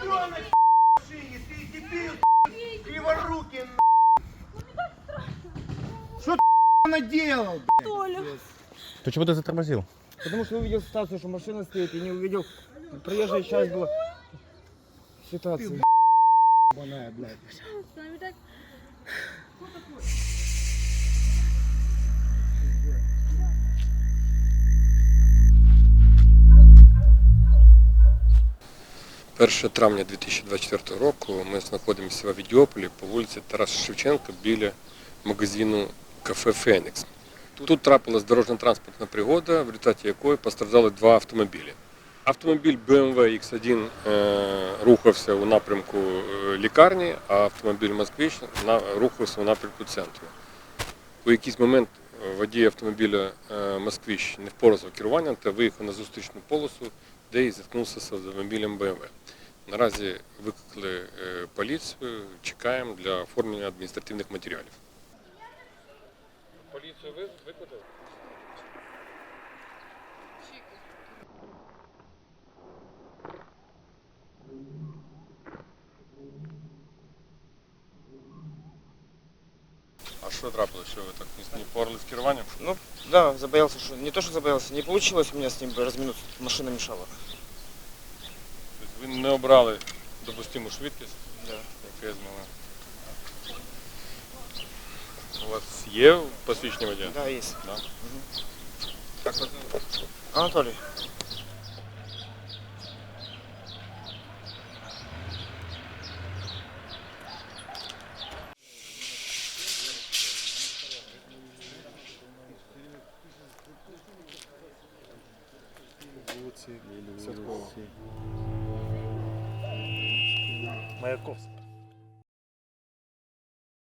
Ребенок в шиї, ти дебіл, криворукий, Що ти наделал? Толя. То чего ты затормозил? Потому что увидел ситуацию, что машина стоит, и не увидел проезжая часть была. Ситуация. Ебаная, блядь. С нами так. Перше травня 2024 року ми знаходимося в Авідіополі по вулиці Тараса Шевченка біля магазину кафе Фенікс. Тут трапилась дорожньо-транспортна пригода, в результаті якої постраждали два автомобілі. Автомобіль BMW X1 е, рухався у напрямку е, лікарні, а автомобіль Москвич рухався у напрямку центру. У якийсь момент е, водій автомобіля Москвич не впорався керуванням та виїхав на зустрічну полосу, де і зіткнувся з автомобілем БМВ. Наразі викликали е, поліцію, чекаємо для оформлення адміністративних матеріалів. Поліцію ви викликали? А що трапилося? Що ви так не впорали з керуванням? Ну, да, забоялся, что... Не то, что забоялся, не получилось у меня с ним разминуться, машина мешала. Тобто ви не обрали допустиму швидкість, Да. яка змогла. У вас є посвідчення водія? Да, есть. Да. Мгм. Як вас Sì, sì. Majakovski.